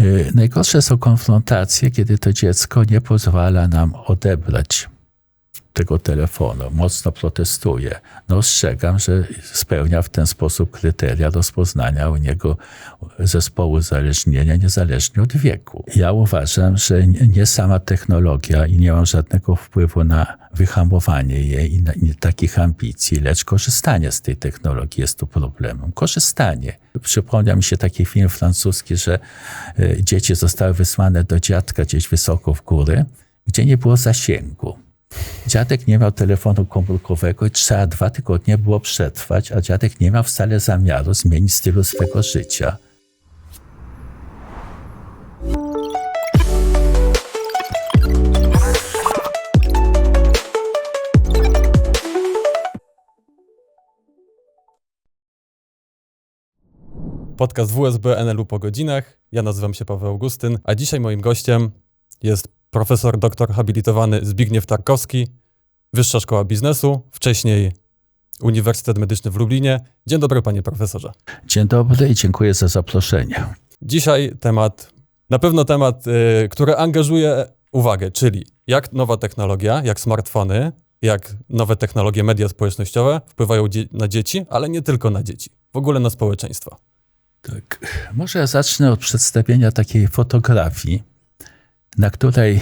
Y, Najgorsze są konfrontacje, kiedy to dziecko nie pozwala nam odebrać tego telefonu, mocno protestuje. No ostrzegam, że spełnia w ten sposób kryteria rozpoznania u niego zespołu uzależnienia niezależnie od wieku. Ja uważam, że nie sama technologia i nie mam żadnego wpływu na wyhamowanie jej i na, i takich ambicji, lecz korzystanie z tej technologii jest tu problemem. Korzystanie. Przypomniał mi się taki film francuski, że e, dzieci zostały wysłane do dziadka gdzieś wysoko w góry, gdzie nie było zasięgu. Dziadek nie miał telefonu komórkowego i trzeba dwa tygodnie było przetrwać, a dziadek nie miał wcale zamiaru zmienić stylu swego życia. Podcast WSB NLU po godzinach. Ja nazywam się Paweł Augustyn, a dzisiaj moim gościem jest profesor doktor habilitowany Zbigniew Tarkowski, Wyższa Szkoła Biznesu, wcześniej Uniwersytet Medyczny w Lublinie. Dzień dobry, panie profesorze. Dzień dobry i dziękuję za zaproszenie. Dzisiaj temat, na pewno temat, y, który angażuje uwagę, czyli jak nowa technologia, jak smartfony, jak nowe technologie, media społecznościowe wpływają dzie- na dzieci, ale nie tylko na dzieci, w ogóle na społeczeństwo. Tak. Może ja zacznę od przedstawienia takiej fotografii, na której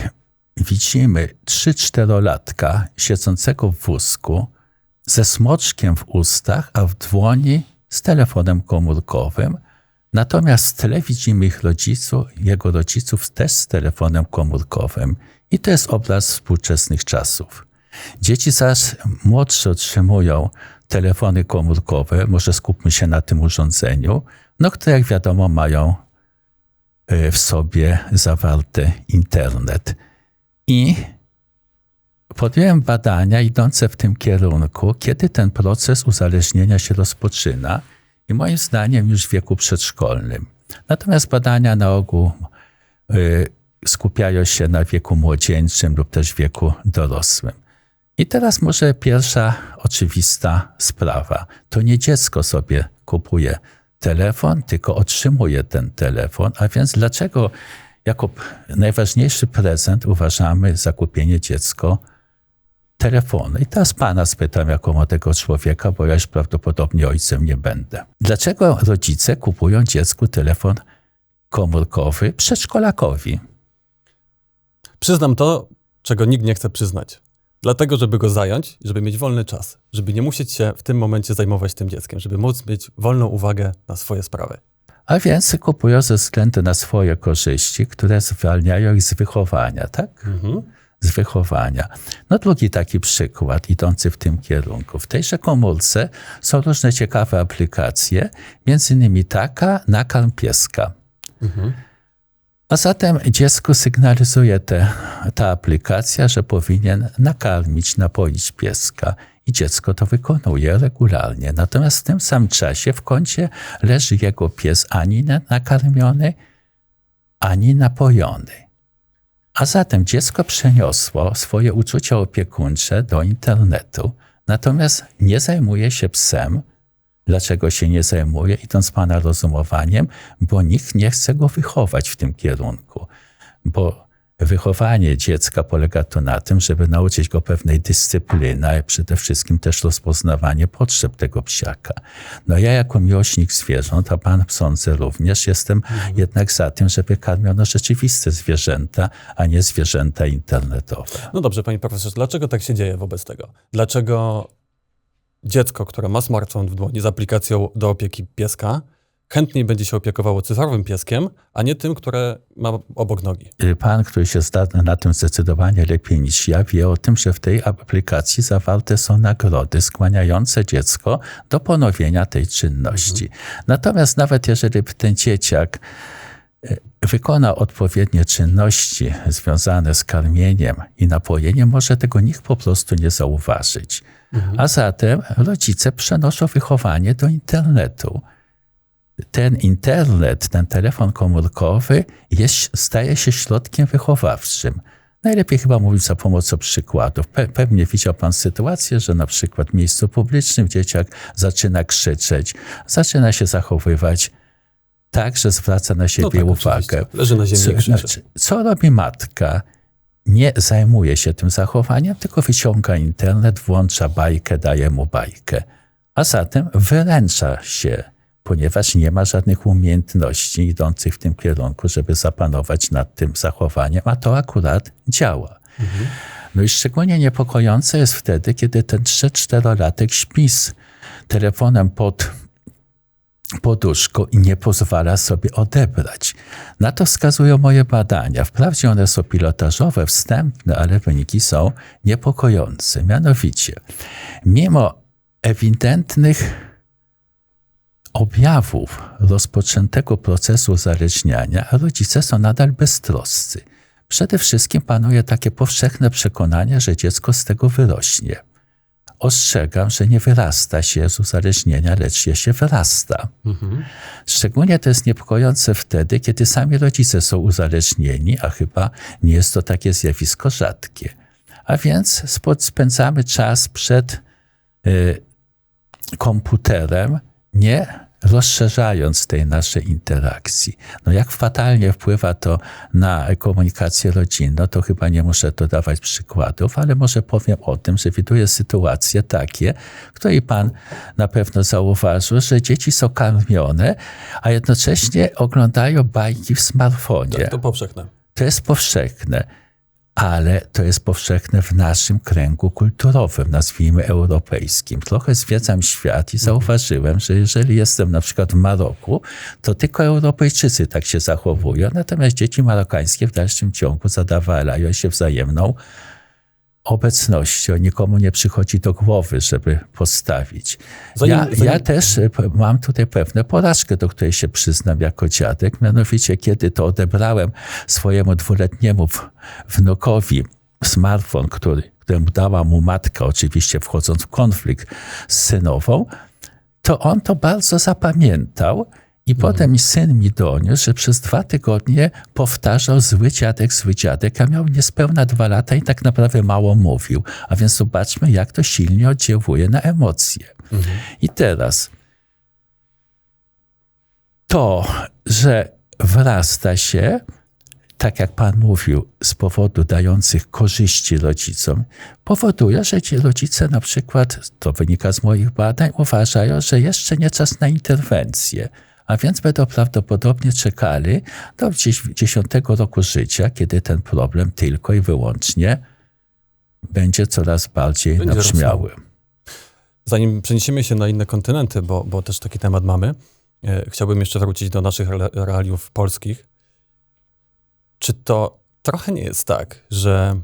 widzimy 3-4-latka siedzącego w wózku ze smoczkiem w ustach, a w dłoni z telefonem komórkowym. Natomiast w tle widzimy ich rodziców, jego rodziców też z telefonem komórkowym. I to jest obraz współczesnych czasów. Dzieci zaś młodsze otrzymują telefony komórkowe, może skupmy się na tym urządzeniu, no które jak wiadomo mają w sobie zawarty internet. I podjąłem badania idące w tym kierunku, kiedy ten proces uzależnienia się rozpoczyna i moim zdaniem już w wieku przedszkolnym. Natomiast badania na ogół y, skupiają się na wieku młodzieńczym lub też wieku dorosłym. I teraz może pierwsza oczywista sprawa. To nie dziecko sobie kupuje telefon, tylko otrzymuje ten telefon. A więc dlaczego jako najważniejszy prezent uważamy zakupienie dziecko telefonu? I teraz pana spytam jako młodego człowieka, bo ja już prawdopodobnie ojcem nie będę. Dlaczego rodzice kupują dziecku telefon komórkowy przedszkolakowi? Przyznam to, czego nikt nie chce przyznać. Dlatego, żeby go zająć, żeby mieć wolny czas, żeby nie musieć się w tym momencie zajmować tym dzieckiem, żeby móc mieć wolną uwagę na swoje sprawy. A więc kupują ze względu na swoje korzyści, które zwalniają ich z wychowania, tak? Z wychowania. No drugi taki przykład idący w tym kierunku. W tejże komórce są różne ciekawe aplikacje, między innymi taka nakarm pieska. A zatem dziecku sygnalizuje te, ta aplikacja, że powinien nakarmić, napoić pieska. I dziecko to wykonuje regularnie. Natomiast w tym samym czasie w kącie leży jego pies ani na- nakarmiony, ani napojony. A zatem dziecko przeniosło swoje uczucia opiekuńcze do internetu, natomiast nie zajmuje się psem. Dlaczego się nie zajmuje? Idąc pana rozumowaniem, bo nikt nie chce go wychować w tym kierunku. Bo wychowanie dziecka polega to na tym, żeby nauczyć go pewnej dyscypliny, a przede wszystkim też rozpoznawanie potrzeb tego psiaka. No ja jako miłośnik zwierząt, a pan sądzę również, jestem jednak za tym, żeby karmiono rzeczywiste zwierzęta, a nie zwierzęta internetowe. No dobrze, panie profesorze, dlaczego tak się dzieje wobec tego? Dlaczego dziecko, które ma smartfon w dłoni z aplikacją do opieki pieska, chętniej będzie się opiekowało cyfrowym pieskiem, a nie tym, które ma obok nogi? Y, Pan, który się zna na tym zdecydowanie lepiej niż ja, wie o tym, że w tej aplikacji zawarte są nagrody skłaniające dziecko do ponowienia tej czynności. Natomiast nawet jeżeli ten dzieciak wykona odpowiednie czynności związane z karmieniem i napojeniem, może tego nikt po prostu nie zauważyć. A zatem rodzice przenoszą wychowanie do internetu ten internet, ten telefon komórkowy jest, staje się środkiem wychowawczym. Najlepiej chyba mówić za pomocą przykładów. Pe- pewnie widział pan sytuację, że na przykład w miejscu publicznym dzieciak zaczyna krzyczeć, zaczyna się zachowywać także zwraca na siebie tak, uwagę. oczywiście. Leży na ziemi Co, znaczy, co robi matka? Nie zajmuje się tym zachowaniem, tylko wyciąga internet, włącza bajkę, daje mu bajkę. A zatem wyręcza się, ponieważ nie ma żadnych umiejętności idących w tym kierunku, żeby zapanować nad tym zachowaniem, a to akurat działa. No i szczególnie niepokojące jest wtedy, kiedy ten 3-4-latek śpi z telefonem pod poduszką i nie pozwala sobie odebrać. Na to wskazują moje badania. Wprawdzie one są pilotażowe, wstępne, ale wyniki są niepokojące. Mianowicie, mimo ewidentnych objawów rozpoczętego procesu uzależniania, rodzice są nadal beztroscy. Przede wszystkim panuje takie powszechne przekonanie, że dziecko z tego wyrośnie. Ostrzegam, że nie wyrasta się z uzależnienia, lecz je się wyrasta. Szczególnie to jest niepokojące wtedy, kiedy sami rodzice są uzależnieni, a chyba nie jest to takie zjawisko rzadkie. A więc spędzamy czas przed y, komputerem, nie rozszerzając tej naszej interakcji. No jak fatalnie wpływa to na komunikację rodzinną, to chyba nie muszę tu dawać przykładów, ale może powiem o tym, że widuję sytuacje takie, które i pan na pewno zauważył, że dzieci są karmione, a jednocześnie oglądają bajki w smartfonie. Tak, to powszechne. To jest powszechne, ale to jest powszechne w naszym kręgu kulturowym, nazwijmy europejskim. Trochę zwiedzam świat i zauważyłem, że jeżeli jestem na przykład w Maroku, to tylko Europejczycy tak się zachowują, natomiast dzieci marokańskie w dalszym ciągu zadawalają się wzajemną obecnością. Nikomu nie przychodzi do głowy, żeby postawić. Zanim- ja, zanim- ja też e, mam tutaj pewne porażkę, do której się przyznam jako dziadek. Mianowicie, kiedy to odebrałem swojemu dwuletniemu wnukowi smartfon, który, któremu dała mu matka, oczywiście wchodząc w konflikt z synową, to on to bardzo zapamiętał. I potem syn mi doniósł, że przez dwa tygodnie powtarzał zły dziadek, zły dziadek, a miał niespełna dwa lata i tak naprawdę mało mówił. A więc zobaczmy, jak to silnie oddziałuje na emocje. I teraz to, że wrasta się, tak jak Pan mówił, z powodu dających korzyści rodzicom, powoduje, że ci rodzice na przykład, to wynika z moich badań, uważają, że jeszcze nie czas na interwencję. A więc będą prawdopodobnie czekali do 10 roku życia, kiedy ten problem tylko i wyłącznie będzie coraz bardziej Będzie nabrzmiały. Zanim przeniesiemy się na inne kontynenty, bo, bo też taki temat mamy, e, chciałbym jeszcze wrócić do naszych realiów polskich. Czy to trochę nie jest tak, że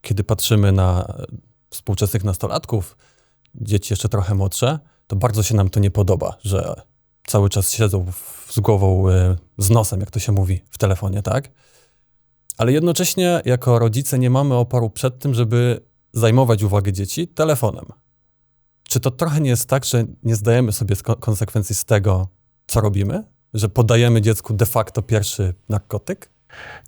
kiedy patrzymy na współczesnych nastolatków, dzieci jeszcze trochę młodsze, to bardzo się nam to nie podoba, że cały czas siedzą w, z głową, e, z nosem, jak to się mówi, w telefonie, tak? Ale jednocześnie jako rodzice nie mamy oporu przed tym, żeby zajmować uwagę dzieci telefonem. Czy to trochę nie jest tak, że nie zdajemy sobie sko- konsekwencji z tego, co robimy? Że podajemy dziecku de facto pierwszy narkotyk?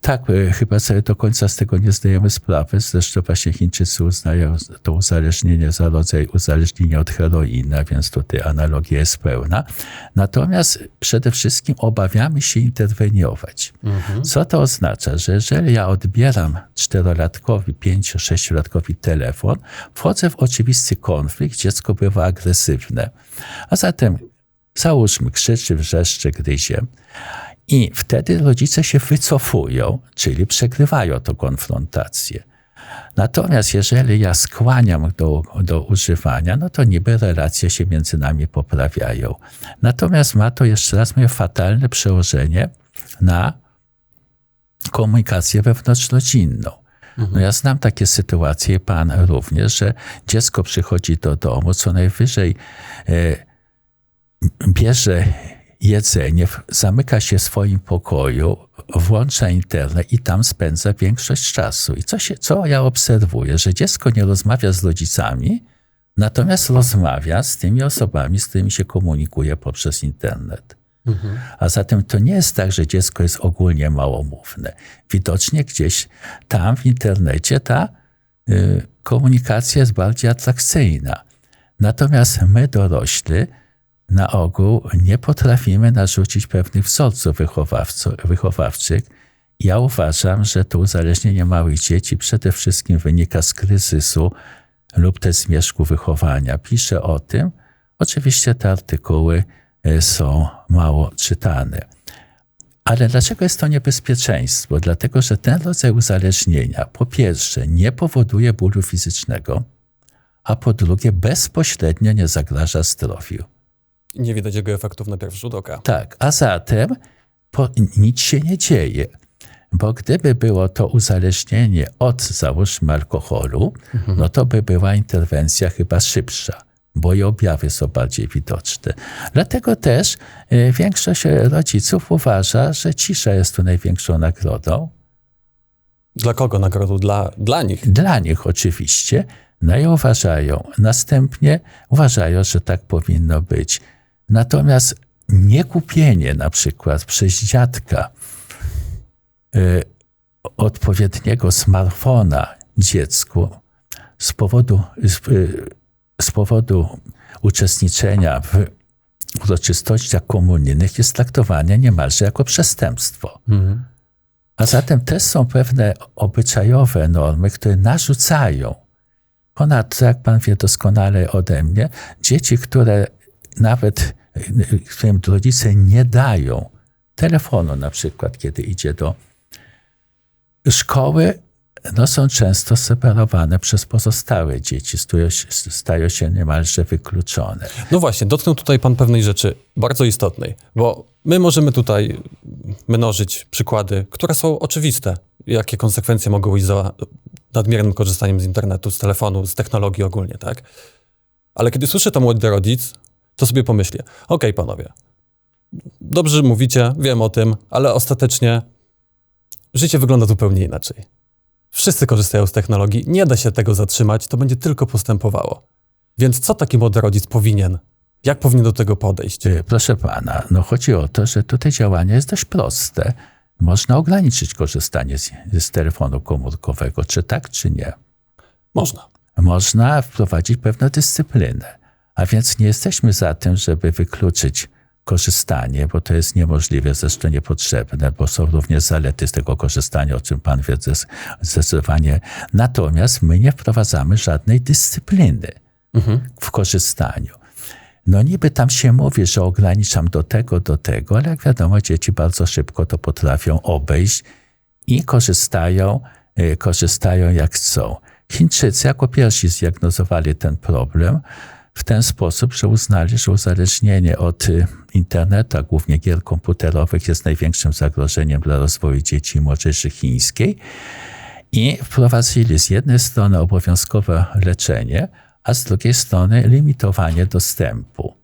Tak, e, chyba sobie do końca z tego nie zdajemy sprawy. Zresztą właśnie Chińczycy uznają to uzależnienie za rodzaj uzależnienia od heroiny, więc tutaj analogia jest pełna. Natomiast przede wszystkim obawiamy się interweniować. Co to oznacza? Że jeżeli ja odbieram czterolatkowi, pięcio, sześciolatkowi telefon, wchodzę w oczywisty konflikt, dziecko bywa agresywne. A zatem załóżmy, krzyczy, wrzeszczy, gryzie. I wtedy rodzice się wycofują, czyli przegrywają tę konfrontację. Natomiast jeżeli ja skłaniam do, do używania, no to niby relacje się między nami poprawiają. Natomiast ma to jeszcze raz moje fatalne przełożenie na komunikację wewnątrzrodzinną. No ja znam takie sytuacje, pan również, że dziecko przychodzi do domu, co najwyżej e, bierze jedzenie, zamyka się w swoim pokoju, włącza internet i tam spędza większość czasu. I co, się, co ja obserwuję? Że dziecko nie rozmawia z rodzicami, natomiast rozmawia z tymi osobami, z którymi się komunikuje poprzez internet. A zatem to nie jest tak, że dziecko jest ogólnie małomówne. Widocznie gdzieś tam w internecie ta y, komunikacja jest bardziej atrakcyjna. Natomiast my dorośli na ogół nie potrafimy narzucić pewnych wzorców wychowawczych. Ja uważam, że to uzależnienie małych dzieci przede wszystkim wynika z kryzysu lub też zmierzchu wychowania. Piszę o tym. Oczywiście te artykuły e, są mało czytane. Ale dlaczego jest to niebezpieczeństwo? Dlatego, że ten rodzaj uzależnienia po pierwsze nie powoduje bólu fizycznego, a po drugie bezpośrednio nie zagraża zdrowiu. Nie widać jego efektów na pierwszy rzut oka. Tak, a zatem po, nic się nie dzieje. Bo gdyby było to uzależnienie od, załóżmy, alkoholu, mhm. no to by była interwencja chyba szybsza, bo i objawy są bardziej widoczne. Dlatego też y, większość rodziców uważa, że cisza jest tu największą nagrodą. Dla kogo nagrodą? Dla, dla nich? Dla nich oczywiście. No i uważają. Następnie uważają, że tak powinno być. Natomiast niekupienie na przykład przez dziadka y, odpowiedniego smartfona dziecku z powodu, z, y, z powodu uczestniczenia w uroczystościach komunijnych jest traktowane niemalże jako przestępstwo. Mhm. A zatem też są pewne obyczajowe normy, które narzucają. Ponadto, jak pan wie doskonale ode mnie, dzieci, które nawet którym rodzice nie dają telefonu na przykład, kiedy idzie do szkoły, no są często separowane przez pozostałe dzieci, stają się, stają się niemalże wykluczone. No właśnie, dotknął tutaj Pan pewnej rzeczy bardzo istotnej, bo my możemy tutaj mnożyć przykłady, które są oczywiste, jakie konsekwencje mogą iść za nadmiernym korzystaniem z internetu, z telefonu, z technologii ogólnie, tak? Ale kiedy słyszę to młody rodzic, to sobie pomyślę, okej okay, panowie, dobrze mówicie, wiem o tym, ale ostatecznie życie wygląda zupełnie inaczej. Wszyscy korzystają z technologii, nie da się tego zatrzymać, to będzie tylko postępowało. Więc co taki młody rodzic powinien? Jak powinien do tego podejść? Y, proszę pana, no chodzi o to, że tutaj działanie jest dość proste. Można ograniczyć korzystanie z, z telefonu komórkowego, czy tak, czy nie? Można. Można wprowadzić pewną dyscyplinę. A więc nie jesteśmy za tym, żeby wykluczyć korzystanie, bo to jest niemożliwe, zresztą niepotrzebne, bo są również zalety z tego korzystania, o czym Pan wie zdecydowanie. Natomiast my nie wprowadzamy żadnej dyscypliny mhm. w korzystaniu. No niby tam się mówi, że ograniczam do tego, do tego, ale jak wiadomo, dzieci bardzo szybko to potrafią obejść i korzystają, y, korzystają jak chcą. Chińczycy jako pierwsi zdiagnozowali ten problem, w ten sposób, że uznali, że uzależnienie od y, internetu, a głównie gier komputerowych, jest największym zagrożeniem dla rozwoju dzieci i młodzieży chińskiej. I wprowadzili z jednej strony obowiązkowe leczenie, a z drugiej strony limitowanie dostępu.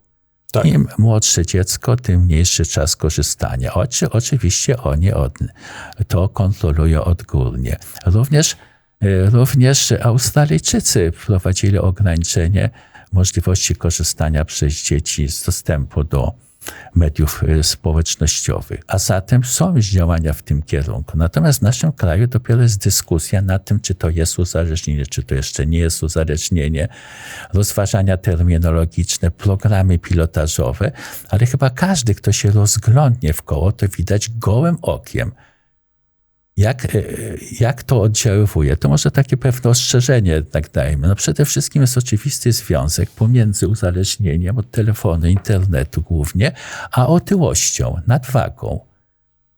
Tak. Im młodsze dziecko, tym mniejszy czas korzystania. Oczy, oczywiście oni od, to kontrolują odgórnie. Również, y, również Australijczycy wprowadzili ograniczenie możliwości korzystania przez dzieci z dostępu do mediów y, społecznościowych. A zatem są już działania w tym kierunku. Natomiast w naszym kraju dopiero jest dyskusja nad tym, czy to jest uzależnienie, czy to jeszcze nie jest uzależnienie, rozważania terminologiczne, programy pilotażowe, ale chyba każdy, kto się rozglądnie w koło, to widać gołym okiem, jak, e, jak to oddziaływuje? To może takie pewne ostrzeżenie tak dajmy. No przede wszystkim jest oczywisty związek pomiędzy uzależnieniem od telefonu, internetu głównie, a otyłością, nadwagą.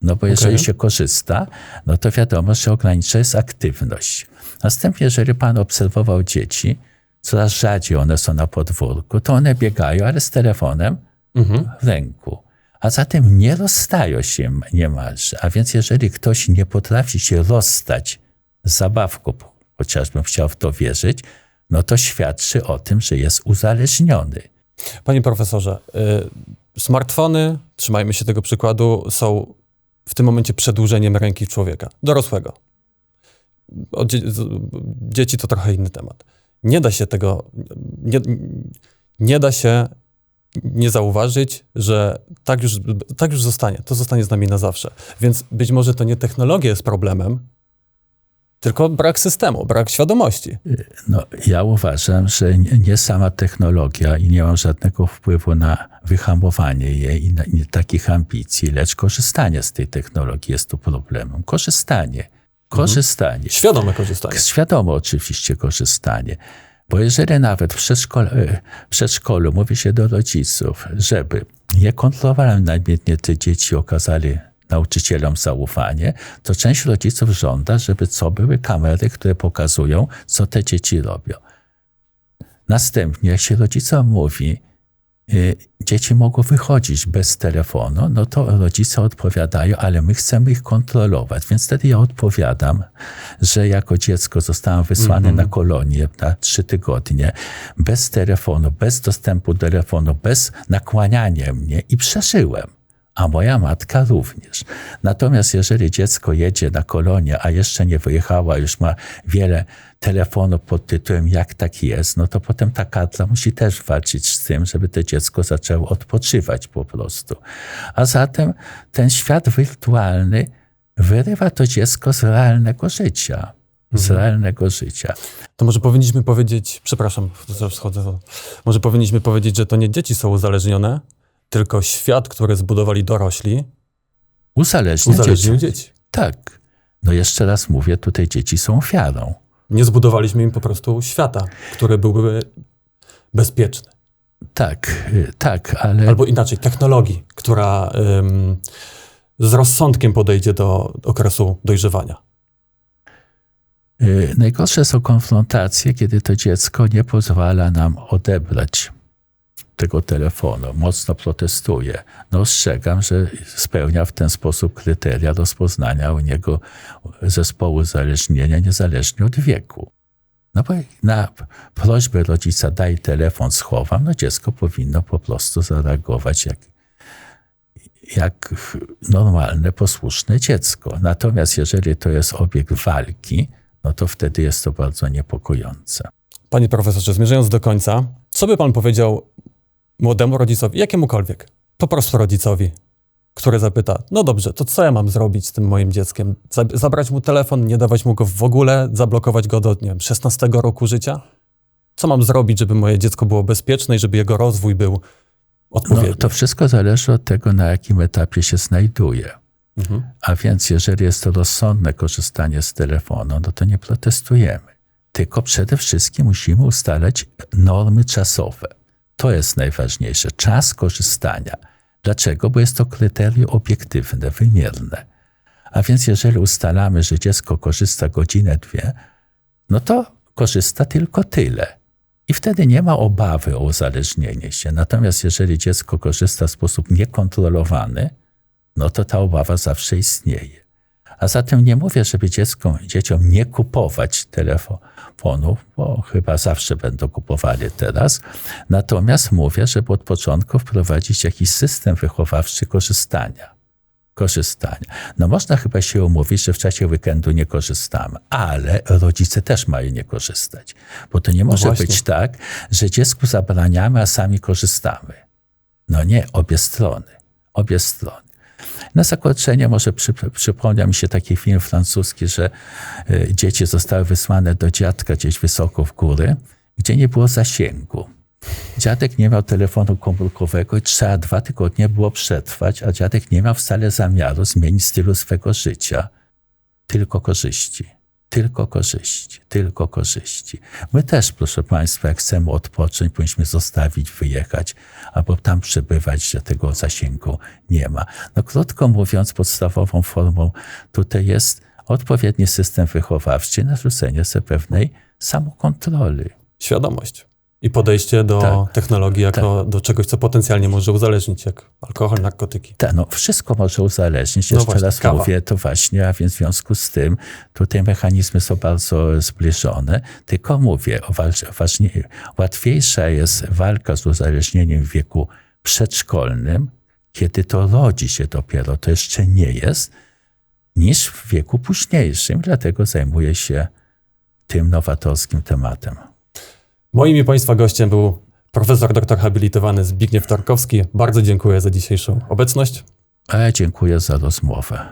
No bo jeżeli okay. się korzysta, no to wiadomo, że ogranicza jest aktywność. Następnie, jeżeli pan obserwował dzieci, coraz rzadziej one są na podwórku, to one biegają, ale z telefonem mhm. w ręku a zatem nie rozstają się niemalże. A więc jeżeli ktoś nie potrafi się rozstać z zabawką, chociażbym chciał w to wierzyć, no to świadczy o tym, że jest uzależniony. Panie profesorze, y, smartfony, trzymajmy się tego przykładu, są w tym momencie przedłużeniem ręki człowieka, dorosłego. dzieci to trochę inny temat. Nie da się tego, nie, nie da się nie zauważyć, że tak już, tak już zostanie. To zostanie z nami na zawsze. Więc być może to nie technologia jest problemem, tylko brak systemu, brak świadomości. No, ja uważam, że nie, nie sama technologia i nie mam żadnego wpływu na wyhamowanie jej i na, nie takich ambicji, lecz korzystanie z tej technologii jest tu problemem. Korzystanie. Korzystanie. Świadome korzystanie. Świadome oczywiście korzystanie. Bo jeżeli nawet w przedszkolu, w przedszkolu mówi się do rodziców, żeby nie kontrolowali namiętnie te dzieci, okazali nauczycielom zaufanie, to część rodziców żąda, żeby co były kamery, które pokazują, co te dzieci robią. Następnie, jak się rodzicom mówi, dzieci mogą wychodzić bez telefonu, no to rodzice odpowiadają, ale my chcemy ich kontrolować. Więc wtedy ja odpowiadam, że jako dziecko zostałem wysłany na kolonię na trzy tygodnie, bez telefonu, bez dostępu do telefonu, bez nakłaniania mnie i przeżyłem. A moja matka również. Natomiast jeżeli dziecko jedzie na kolonię, a jeszcze nie wyjechała, już ma wiele telefonów pod tytułem Jak tak jest, no to potem ta karta musi też walczyć z tym, żeby to dziecko zaczęło odpoczywać po prostu. A zatem ten świat wirtualny wyrywa to dziecko z realnego życia. Z realnego życia. To może powinniśmy powiedzieć, przepraszam, zaraz schodzę. Może powinniśmy powiedzieć, że to nie dzieci są uzależnione, tylko świat, który zbudowali dorośli, Uzależnia uzależnił dzieci. dzieci. Tak. No jeszcze raz mówię, tutaj dzieci są ofiarą. Nie zbudowaliśmy im po prostu świata, który byłby bezpieczny. Tak, y, tak, ale Albo inaczej, technologii, która ym, z rozsądkiem podejdzie do okresu dojrzewania. y, najgorsze są konfrontacje, kiedy to dziecko nie pozwala nam odebrać tego telefonu, mocno protestuje. No ostrzegam, że spełnia w ten sposób kryteria rozpoznania u niego zespołu uzależnienia niezależnie od wieku. No bo na prośbę rodzica daj telefon, schowam, no dziecko powinno po prostu zareagować jak, jak normalne, posłuszne dziecko. Natomiast jeżeli to jest obiekt walki, no to wtedy jest to bardzo niepokojące. Panie profesorze, zmierzając do końca, co by pan powiedział młodemu rodzicowi, jakiemukolwiek, po prostu rodzicowi, który zapyta, no dobrze, to co ja mam zrobić z tym moim dzieckiem? Zab- Zabrać mu telefon, nie dawać mu go w ogóle, zablokować go do, nie wiem, 16 roku życia? Co mam zrobić, żeby moje dziecko było bezpieczne i żeby jego rozwój był No, odpowiedni? to wszystko zależy od tego, na jakim etapie się znajduje. Mhm. A więc jeżeli jest to rozsądne korzystanie z telefonu, no to nie protestujemy. Tylko przede wszystkim musimy ustalać normy czasowe. To jest najważniejsze. Czas korzystania. Dlaczego? Bo jest to kryterium obiektywne, wymierne. A więc jeżeli ustalamy, że dziecko korzysta godzinę, dwie, no to korzysta tylko tyle. I wtedy nie ma obawy o uzależnienie się. Natomiast jeżeli dziecko korzysta w sposób niekontrolowany, no to ta obawa zawsze istnieje. A zatem nie mówię, żeby dziecko, dzieciom nie kupować telefonów, bo chyba zawsze będą kupowali teraz. Natomiast mówię, żeby od początku wprowadzić jakiś system wychowawczy korzystania. Korzystania. No można chyba się umówić, że w czasie weekendu nie korzystamy, ale rodzice też mają nie korzystać. Bo to nie może właśnie. być tak, że dziecku zabraniamy, a sami korzystamy. No nie, obie strony. Obie strony. Na zakończenie może przy, przypomniał mi się taki film francuski, że y, dzieci zostały wysłane do dziadka gdzieś wysoko w góry, gdzie nie było zasięgu. Dziadek nie miał telefonu komórkowego i trzeba dwa tygodnie było przetrwać, a dziadek nie miał wcale zamiaru zmienić stylu swego życia. Tylko korzyści. Tylko korzyści, tylko korzyści. My też, proszę Państwa, jak chcemy odpocząć, powinniśmy zostawić, wyjechać, albo tam przebywać, że tego zasięgu nie ma. No krótko mówiąc, podstawową formą tutaj jest odpowiedni system wychowawczy, narzucenie sobie pewnej samokontroli. Świadomość. I podejście do Tak. technologii jako do czegoś, co potencjalnie może uzależnić, jak alkohol, narkotyki. Tak, no wszystko może uzależnić. No Jeszcze właśnie, raz kawa. mówię to właśnie, a więc w związku z tym tutaj mechanizmy są bardzo zbliżone. Tylko mówię, o wal- ważniej, łatwiejsza jest walka z uzależnieniem w wieku przedszkolnym, kiedy to rodzi się dopiero, to jeszcze nie jest, niż w wieku późniejszym. Dlatego zajmuję się tym nowatorskim tematem. Moim i Państwa gościem był profesor doktor habilitowany Zbigniew Tarkowski. Bardzo dziękuję za dzisiejszą obecność. Ja dziękuję za rozmowę.